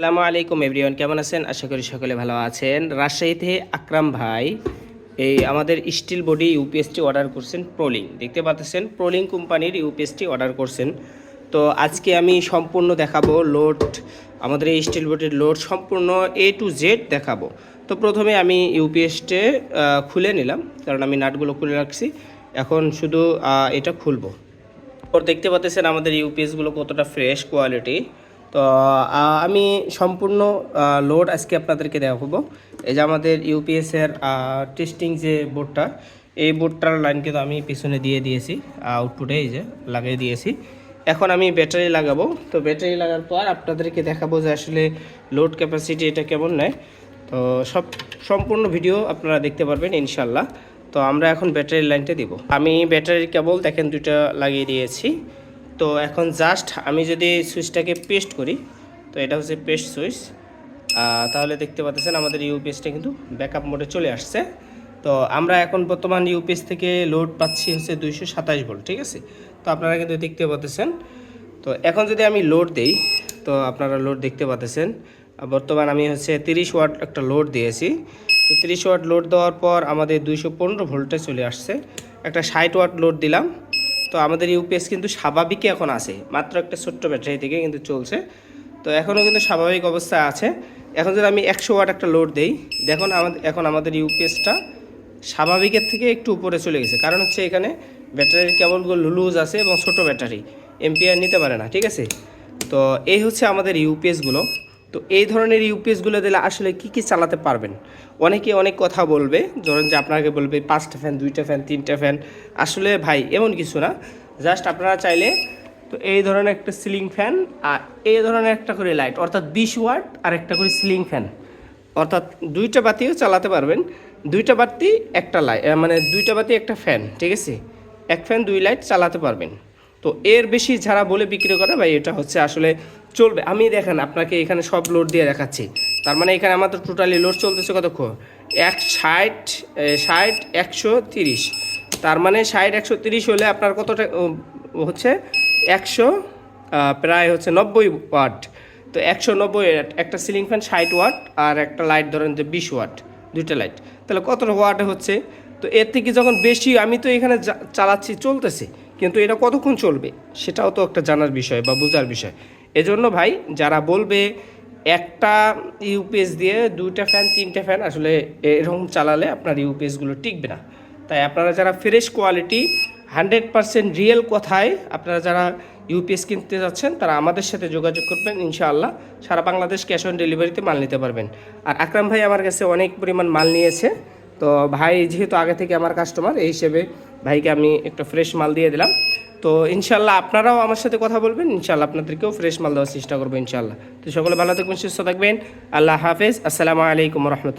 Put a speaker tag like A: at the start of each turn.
A: আসসালামু আলাইকুম এভরিওয়ান কেমন আছেন? আশা করি সকলে ভালো আছেন। রাজশাহীতে আকরাম ভাই, এই আমাদের স্টিল বডি ইউপিএসটি অর্ডার করছেন প্রোলিং দেখতে পাচ্ছেন প্রোলিং কোম্পানির ইউপিএসটি অর্ডার করছেন। তো আজকে আমি সম্পূর্ণ দেখাবো লোড আমাদের এই স্টিল বডির লোড সম্পূর্ণ এ টু জেড দেখাবো। তো প্রথমে আমি ইউপিএসটে খুলে নিলাম, কারণ আমি নাটগুলো খুলে রাখছি। এখন শুধু এটা খুলবো। ওর দেখতে পাচ্ছেন, আমাদের ইউপিএসগুলো কতটা ফ্রেশ কোয়ালিটি তো আমি সম্পূর্ণ লোড আজকে আপনাদেরকে দেখাবো। এই যে আমাদের ইউপিএসের টেস্টিং যে বোর্ডটা এই বোর্ডটার লাইন কিন্তু আমি পিছনে দিয়ে দিয়েছি আউটপুটে এই যে লাগিয়ে দিয়েছি। এখন আমি ব্যাটারি লাগাবো। তো ব্যাটারি লাগার পর আপনাদেরকে দেখাবো যে আসলে লোড ক্যাপাসিটি এটা কেমন নেয়। তো সব, সম্পূর্ণ ভিডিও আপনারা দেখতে পারবেন ইনশাল্লাহ তো আমরা এখন ব্যাটারির লাইনটা দিব। আমি ব্যাটারির কেবল দেখেন দুটো লাগিয়ে দিয়েছি। তো এখন জাস্ট আমি যদি সুইচটাকে পেস্ট করি, তো এটা হচ্ছে পেস্ট সুইচ তাহলে দেখতে পাচ্ছেন আমাদের ইউপিএসটা কিন্তু ব্যাকআপ মোডে চলে আসছে। তো আমরা এখন বর্তমান ইউপিএস থেকে লোড পাচ্ছি হচ্ছে দুইশো সাতাশ ভোল্ট ঠিক আছে? তো আপনারা কিন্তু দেখতে পাচ্ছেন। তো এখন যদি আমি লোড দেই, তো আপনারা লোড দেখতে পাচ্ছেন। বর্তমান আমি হচ্ছে তিরিশ ওয়াট একটা লোড দিয়েছি। তো তিরিশ ওয়াট লোড দেওয়ার পর আমাদের দুইশো পনেরো ভোল্টে চলে আসছে। একটা ষাট ওয়াট লোড দিলাম। তো আমাদের ইউপিএস কিন্তু স্বাভাবিকই এখন আছে, মাত্র একটা ছোট্ট ব্যাটারি থেকে কিন্তু চলছে। তো এখনও কিন্তু স্বাভাবিক অবস্থা আছে। এখন যদি আমি একশো ওয়াট একটা লোড দেই, দেখুন আমাদের এখন আমাদের ইউপিএসটা স্বাভাবিকের থেকে একটু উপরে চলে গেছে। কারণ হচ্ছে এখানে ব্যাটারির কেবলগুলো লুজ আছে এবং ছোট ব্যাটারি এমপিআর নিতে পারে না, ঠিক আছে? তো এই হচ্ছে আমাদের ইউপিএসগুলো। তো এই ধরনের ইউপিএসগুলো দিলে আসলে কি কি চালাতে পারবেন? অনেকে অনেক কথা বলবে, ধরেন যে আপনাকে বলবে পাঁচটা ফ্যান দুইটা ফ্যান তিনটা ফ্যান আসলে ভাই এমন কিছু না। জাস্ট আপনারা চাইলে তো এই ধরনের একটা সিলিং ফ্যান আর এই ধরনের একটা করে লাইট অর্থাৎ বিশ ওয়াট আর একটা করে সিলিং ফ্যান অর্থাৎ দুইটা বাতিও চালাতে পারবেন, দুইটা বাতি একটা লাইট মানে দুইটা বাতি একটা ফ্যান ঠিক আছে? এক ফ্যান দুই লাইট চালাতে পারবেন। তো এর বেশি যারা বলে বিক্রি করে ভাই, এটা হচ্ছে আসলে চলবে। আমি দেখেন, আপনাকে এখানে সব লোড দিয়ে দেখাচ্ছি। তার মানে এখানে আমাদের টোটালি লোড চলতেছে কতক্ষণ? এক ষাট ষাট একশো তিরিশ। তার মানে ষাট একশো তিরিশ হলে আপনার কতটা হচ্ছে একশো প্রায় হচ্ছে নব্বই ওয়াট। তো একশো নব্বই একটা সিলিং ফ্যান ষাট ওয়াট আর একটা লাইট ধরেন যে বিশ ওয়াট, দুইটা লাইট তাহলে কতটা ওয়াট হচ্ছে? তো এর থেকে যখন বেশি, আমি তো এখানে চালাচ্ছি, চলতেছে। কিন্তু এটা কতক্ষণ চলবে, সেটাও তো একটা জানার বিষয় বা বোঝার বিষয়। এজন্য ভাই, যারা বলবে একটা ইউপিএস দিয়ে দুইটা ফ্যান তিনটা ফ্যান আসলে এরকম চালালে আপনার ইউপিএসগুলো টিকবে না। তাই আপনারা যারা fresh quality hundred percent real কথায় আপনারা যারা ইউপিএস কিনতে যাচ্ছেন, তারা আমাদের সাথে যোগাযোগ করবেন, ইনশাআল্লাহ। সারা বাংলাদেশ ক্যাশ অন ডেলিভারিতে মাল নিতে পারবেন। আর আকরাম ভাই আমার কাছে অনেক পরিমাণ মাল নিয়েছে। তো ভাই যেহেতু আগে থেকে আমার কাস্টমার এই হিসেবে ভাইকে আমি একটা ফ্রেশ মাল দিয়ে দিলাম। তো ইনশাল্লাহ আপনারাও আমার সাথে কথা বলবেন ইনশাল্লাহ আপনাদেরকেও ফ্রেশ মাল দেওয়ার চেষ্টা করব ইনশাল্লাহ তো সকলে ভালো থাকবেন, সুস্থ থাকবেন। আল্লাহ হাফেজ, আসসালামু আলাইকুম রহমতুল্লাহ।